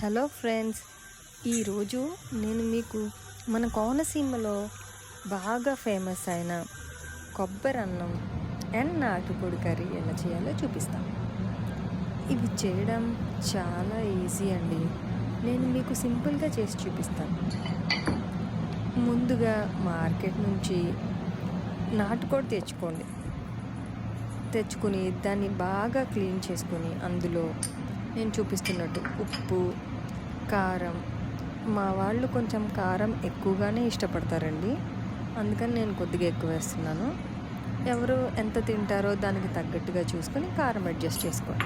Hello friends ఈరోజు నేను మీకు మన కోనసీమలో బాగా ఫేమస్ అయిన కొబ్బరి అన్నం అండ్ నాటుకోడి కర్రీ ఎలా చేయాలో చూపిస్తాను ఇవి చేయడం చాలా ఈజీ అండి. నేను మీకు సింపుల్గా చేసి చూపిస్తాను ముందుగా మార్కెట్ నుంచి నాటుకోడి తెచ్చుకోండి. తెచ్చుకుని దాన్ని బాగా క్లీన్ చేసుకుని అందులో నేను చూపిస్తున్నట్టు ఉప్పు కారం. మా వాళ్ళు కొంచెం కారం ఎక్కువగానే ఇష్టపడతారండి. అందుకని నేను కొద్దిగా ఎక్కువ వేస్తున్నాను. ఎవరు ఎంత తింటారో దానికి తగ్గట్టుగా చూసుకొని కారం అడ్జస్ట్ చేసుకోండి.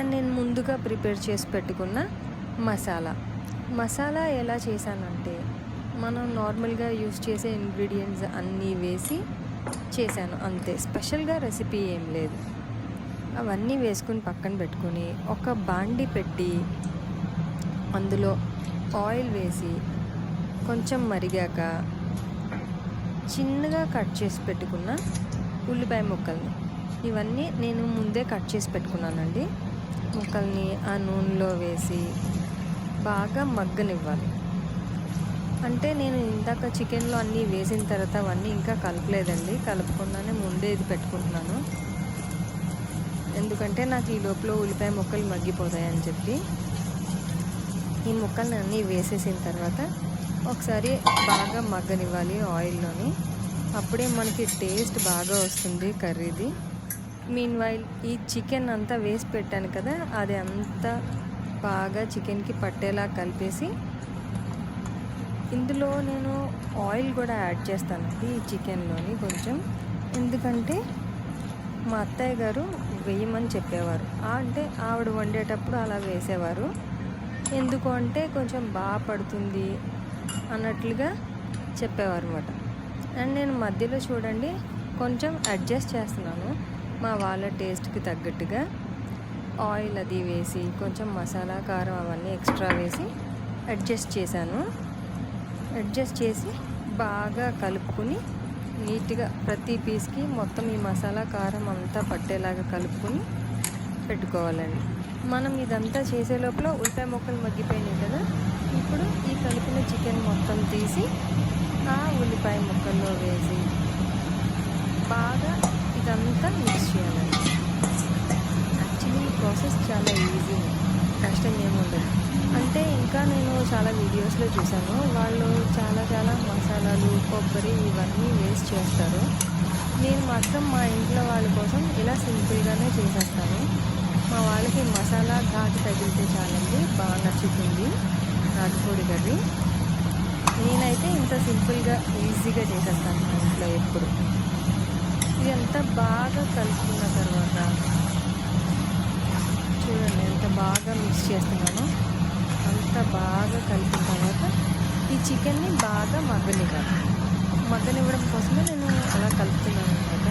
అండ్ నేను ముందుగా ప్రిపేర్ చేసి పెట్టుకున్న మసాలా. మసాలా ఎలా చేశానంటే మనం నార్మల్గా యూస్ చేసే ఇంగ్రీడియంట్స్ అన్నీ వేసి చేశాను. అంతే. స్పెషల్గా రెసిపీ ఏం లేదు. అవన్నీ వేసుకుని పక్కన పెట్టుకొని ఒక బాండి పెట్టి అందులో ఆయిల్ వేసి కొంచెం మరిగాక చిన్నగా కట్ చేసి పెట్టుకున్న ఉల్లిపాయ ముక్కల్ని. ఇవన్నీ నేను ముందే కట్ చేసి పెట్టుకున్నానండి. ముక్కల్ని ఆ నూనెలో వేసి బాగా మగ్గనివ్వాలి. అంటే నేను ఇందాక చికెన్లో అన్నీ వేసిన తర్వాత అవన్నీ ఇంకా కలపలేదండి. కలపకుండానే ముందే ఇది పెట్టుకుంటున్నాను. ఎందుకంటే నాకు ఈ లోపల ఉల్లిపాయ ముక్కలు మగ్గిపోతాయని చెప్పి ఈ ముక్కల్ని అన్నీ వేసేసిన తర్వాత ఒకసారి బాగా మగ్గనివ్వాలి ఆయిల్లోని. అప్పుడే మనకి టేస్ట్ బాగా వస్తుంది కర్రీది. మీన్ వైల్ ఈ చికెన్ అంతా వేసి పెట్టాను కదా అది అంతా బాగా చికెన్కి పట్టేలా కలిపేసి ఇందులో నేను ఆయిల్ కూడా యాడ్ చేస్తానండి ఈ చికెన్లోని కొంచెం. ఎందుకంటే మా అత్తయ్య గారు వేయమని చెప్పేవారు. అంటే ఆవిడ వండేటప్పుడు అలా వేసేవారు. ఎందుకు అంటే కొంచెం బాగా పడుతుంది అన్నట్లుగా చెప్పేవారు అనమాట అండ్ నేను మధ్యలో చూడండి కొంచెం అడ్జస్ట్ చేస్తున్నాను మా వాళ్ళ టేస్ట్కి తగ్గట్టుగా. ఆయిల్ అది వేసి కొంచెం మసాలా కారం అవన్నీ ఎక్స్ట్రా వేసి అడ్జస్ట్ చేశాను. అడ్జస్ట్ చేసి బాగా కలుపుకొని నీట్గా ప్రతి పీస్కి మొత్తం ఈ మసాలా కారం అంతా పట్టేలాగా కలుపుకొని పెట్టుకోవాలండి. మనం ఇదంతా చేసే లోపల ఉల్లిపాయ ముక్కలు మగ్గిపోయినాయి కదా? ఇప్పుడు ఈ కలిపిన చికెన్ మొత్తం తీసి ఆ ఉల్లిపాయ ముక్కల్లో వేసి బాగా ఇదంతా మిక్స్ చేయాలండి. యాక్చువల్లీ ఈ ప్రాసెస్ చాలా ఈజీ. కష్టం ఏముండదు. అంటే ఇంకా నేను చాలా వీడియోస్లో చూశాను. వాళ్ళు చాలా చాలా మసాలాలు కొబ్బరి ఇవన్నీ వేస్ట్ చేస్తారు. నేను మాత్రం మా ఇంట్లో వాళ్ళ కోసం ఇలా సింపుల్గానే చేసేస్తాను. మా వాళ్ళకి మసాలా ఘాటు తగిలితే చాలండి బాగా నచ్చుతుంది నాటుకోడి కర్రీ. నేనైతే ఇంత సింపుల్గా ఈజీగా చేసేస్తాను మా ఇంట్లో ఎప్పుడు. ఇదంతా బాగా కలుపుకున్న తర్వాత చూడండి ఎంత బాగా మిక్స్ చేస్తున్నాను. అంతా బాగా కలిపిన తర్వాత ఈ చికెన్ని బాగా మగ్గనివ్వాలి. మగ్గనివ్వడం కోసమే నేను అలా కలుపుతున్నాను అనమాట.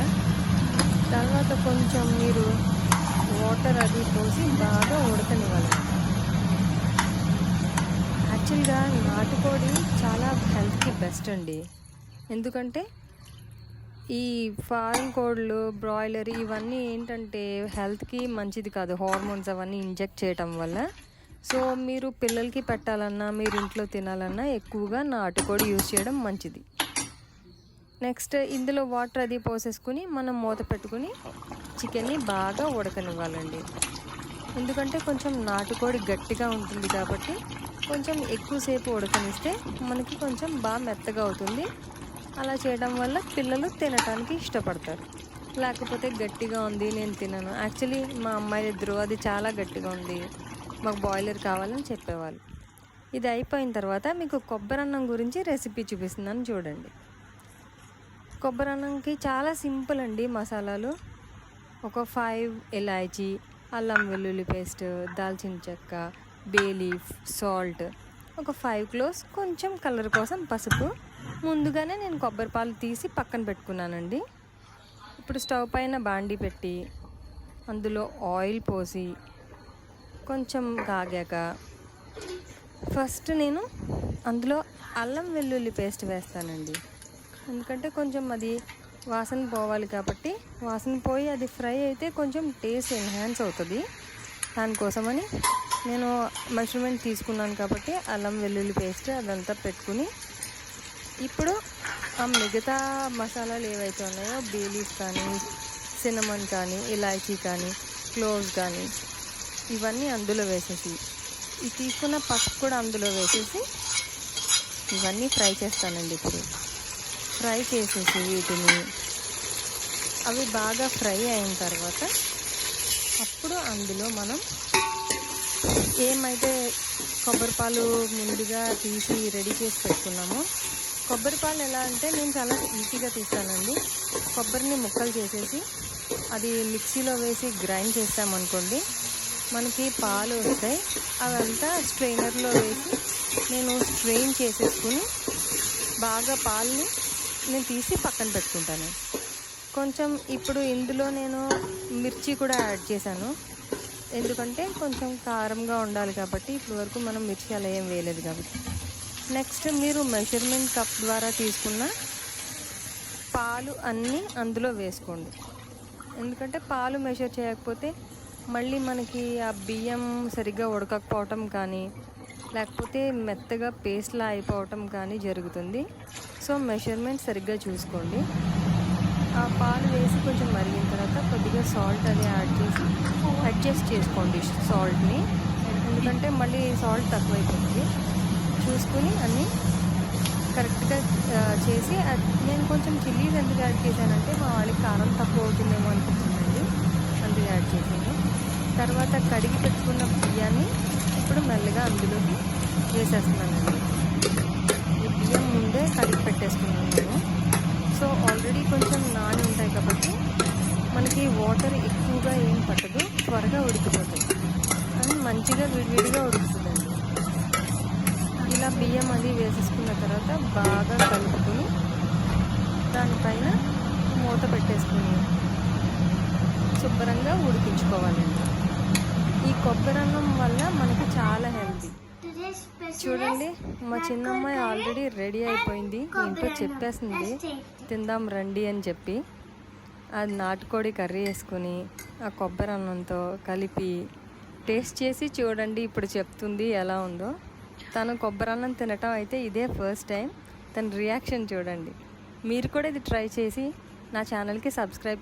తర్వాత కొంచెం మీరు వాటర్ అది పోసి బాగా ఉడకనివ్వాలి. యాక్చువల్గా నాటుకోడి చాలా హెల్త్కి బెస్ట్ అండి. ఎందుకంటే ఈ ఫారం కోళ్ళు బ్రాయిలర్ ఇవన్నీ ఏంటంటే హెల్త్కి మంచిది కాదు. హార్మోన్స్ అవన్నీ ఇంజెక్ట్ చేయటం వల్ల సో మీరు పిల్లలకి పెట్టాలన్నా మీరు ఇంట్లో తినాలన్నా ఎక్కువగా నాటుకోడి యూజ్ చేయడం మంచిది. నెక్స్ట్ ఇందులో వాటర్ అది పోసేసుకుని మనం మూత పెట్టుకుని చికెన్ని బాగా ఉడకనివ్వాలండి. ఎందుకంటే కొంచెం నాటుకోడి గట్టిగా ఉంటుంది కాబట్టి కొంచెం ఎక్కువసేపు ఉడకనిస్తే మనకి కొంచెం బాగా మెత్తగా అవుతుంది. అలా చేయడం వల్ల పిల్లలు తినడానికి ఇష్టపడతారు. లేకపోతే గట్టిగా ఉంది నేను తినను. యాక్చువల్లీ మా అమ్మాయి ఇద్దరు అది చాలా గట్టిగా ఉంది. మాకు బాయిలర్ కావాలని చెప్పేవాళ్ళు. ఇది అయిపోయిన తర్వాత మీకు కొబ్బరి అన్నం గురించి రెసిపీ చూపిస్తున్నాను చూడండి. కొబ్బరి అన్నంకి చాలా సింపుల్ అండి మసాలాలు. ఒక ఫైవ్ ఇలాచీ అల్లం వెల్లుల్లి పేస్ట్ దాల్చిన చెక్క బే లీఫ్ సాల్ట్ ఒక ఫైవ్ క్లోస్ కొంచెం కలర్ కోసం పసుపు. ముందుగానే నేను కొబ్బరి పాలు తీసి పక్కన పెట్టుకున్నానండి. ఇప్పుడు స్టవ్ పైన బాండి పెట్టి అందులో ఆయిల్ పోసి కొంచెం కాగాక ఫస్ట్ నేను అందులో అల్లం వెల్లుల్లి పేస్ట్ వేస్తానండి. ఎందుకంటే కొంచెం అది వాసన పోవాలి కాబట్టి వాసన పోయి అది ఫ్రై అయితే కొంచెం టేస్ట్ ఎన్హాన్స్ అవుతుంది. దానికోసమని నేను మెజర్మెంట్ తీసుకున్నాను కాబట్టి అల్లం వెల్లుల్లి పేస్ట్ అదంతా పెట్టుకుని ఇప్పుడు ఆ మిగతా మసాలాలు ఏవైతే ఉన్నాయో బేలీస్ కానీ సినమన్ కానీ ఇలాచీ కానీ క్లోవ్స్ కానీ ఇవన్నీ అందులో వేసేసి ఈ తీసుకున్న పసుపు కూడా అందులో వేసేసి ఇవన్నీ ఫ్రై చేస్తానండి ఇప్పుడు. ఫ్రై చేసేసి వీటిని అవి బాగా ఫ్రై అయిన తర్వాత అప్పుడు అందులో మనం ఏమైతే కొబ్బరిపాలు ముందుగా తీసి రెడీ చేసి పెట్టుకున్నామో కొబ్బరిపాలు ఎలా అంటే నేను చాలా ఈజీగా తీస్తానండి. కొబ్బరిని ముక్కలు చేసేసి అది మిక్సీలో వేసి గ్రైండ్ చేస్తామనుకోండి మనకి పాలు వస్తాయి. అవంతా స్ట్రైనర్లో వేసి నేను స్ట్రెయిన్ చేసేసుకుని బాగా పాలని నేను తీసి పక్కన పెట్టుకుంటాను. కొంచెం ఇప్పుడు ఇందులో నేను మిర్చి కూడా యాడ్ చేశాను. ఎందుకంటే కొంచెం కారంగా ఉండాలి కాబట్టి ఇప్పటి వరకు మనం మిర్చి అలా ఏం వేయలేదు కాబట్టి. నెక్స్ట్ మీరు మెజర్మెంట్ కప్ ద్వారా తీసుకున్న పాలు అన్నీ అందులో వేసుకోండి. ఎందుకంటే పాలు మెజర్ చేయకపోతే మళ్ళీ మనకి ఆ బియ్యం సరిగ్గా ఉడకకపోవటం కానీ లేకపోతే మెత్తగా పేస్ట్లా అయిపోవటం కానీ జరుగుతుంది. సో మెషర్మెంట్ సరిగ్గా చూసుకోండి. ఆ పాలు వేసి కొంచెం మరిగిన తర్వాత కొద్దిగా సాల్ట్ అది యాడ్ చేసి అడ్జస్ట్ చేసుకోండి సాల్ట్ని. ఎందుకంటే మళ్ళీ సాల్ట్ తక్కువైపోతుంది. చూసుకుని అన్నీ కరెక్ట్గా చేసి నేను కొంచెం చిల్లీస్ ఎందుకు యాడ్ చేశానంటే మా వాళ్ళకి కారం తక్కువ అవుతుందేమో అనిపించిందండి అందుకు యాడ్ చేశాను. తర్వాత కడిగి పెట్టుకున్న బియ్యాన్ని ఇప్పుడు మెల్లగా అందులోకి వేసేస్తున్నానండి. ఈ బియ్యం ముందే కడిగి పెట్టేసుకున్నాను నేను. సో ఆల్రెడీ కొంచెం నాని ఉంటాయి కాబట్టి మనకి వాటర్ ఎక్కువగా ఏం పట్టదు త్వరగా ఉడికిపోతుంది అని మంచిగా విడివిడిగా ఉడుకుతుందండి. ఇలా బియ్యం అది వేసేసుకున్న తర్వాత బాగా కలుపుకొని దానిపైన మూత పెట్టేసుకుని శుభ్రంగా ఉడికించుకోవాలండి. ఈ కొబ్బరి అన్నం వల్ల మనకి చాలా హెల్తీ. చూడండి మా చిన్నమ్మాయి ఆల్రెడీ రెడీ అయిపోయింది. ఇంట్లో చెప్పేసింది. తిందాం రండి అని చెప్పి. అది నాటుకోడి కర్రీ వేసుకుని ఆ కొబ్బరి అన్నంతో కలిపి టేస్ట్ చేసి చూడండి ఇప్పుడు చెప్తుంది ఎలా ఉందో. తను కొబ్బరి అన్నం తినటం అయితే ఇదే ఫస్ట్ టైం. తన రియాక్షన్ చూడండి. మీరు కూడా ఇది ట్రై చేసి నా ఛానల్కి సబ్స్క్రైబ్